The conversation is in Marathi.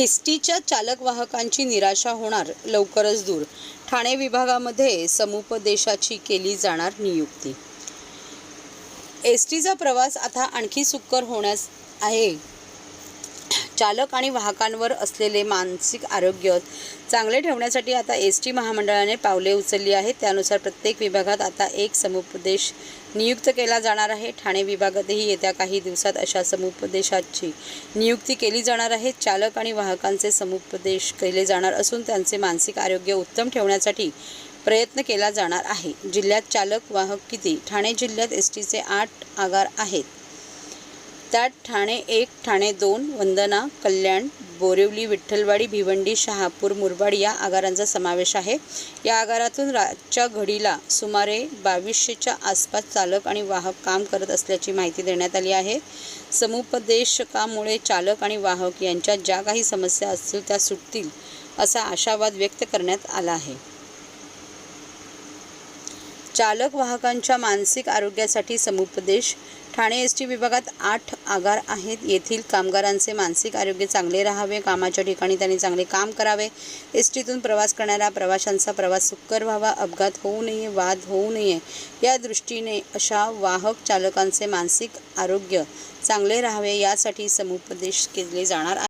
एस टीच्या चालक वाहकांची निराशा होणार लवकरच दूर. ठाणे विभागामध्ये समुपदेशाची केली जाणार नियुक्ती. एस टीचा प्रवास आता आणखी सुकर होण्यास आहे. चालक आणि वाहकांवर असलेले मानसिक आरोग्य चांगले ठेवण्यासाठी आता एस टी महामंडळाने पावले उचलली आहेत. त्यानुसार प्रत्येक विभागात आता एक समुपदेश नियुक्त केला जाणार आहे. ठाणे विभागातही येत्या काही दिवसात अशा समुपदेशाची नियुक्ती केली जाणार आहे. चालक आणि वाहकांचे समुपदेश केले जाणार असून त्यांचे मानसिक आरोग्य उत्तम ठेवण्यासाठी प्रयत्न केला जाणार आहे. जिल्ह्यात चालक वाहक किती? ठाणे जिल्ह्यात एस टीचे आठ आगार आहेत. त्यात ठाणे एक ठाणे दोन वंदना कल्याण बोरिवली विठ्ठलवाडी भिवंडी शहापूर मुरबाड या आगारांचा समावेश आहे. या आगारातून रातच्या घडीला सुमारे बावीसशेच्या आसपास चालक आणि वाहक काम करत असल्याची माहिती देण्यात आली आहे. समुपदेशकामुळे चालक आणि वाहक यांच्या ज्या काही समस्या असतील त्या सुटतील असा आशावाद व्यक्त करण्यात आला आहे. चालक वाहकांच्या मानसिक आरोग्यासाठी समुपदेश. ठाणे एस टी विभागात आठ आगार आहेत. येथील कामगारांचे मानसिक आरोग्य चांगले राहावे कामाच्या ठिकाणी त्यांनी चांगले काम करावे. एस टीतून प्रवास करणाऱ्या प्रवाशांचा प्रवास सुकर व्हावा अपघात होऊ नये वाद होऊ नये. या दृष्टीने अशा वाहक चालकांचे मानसिक आरोग्य चांगले राहावे यासाठी समुपदेश केले जाणार आहे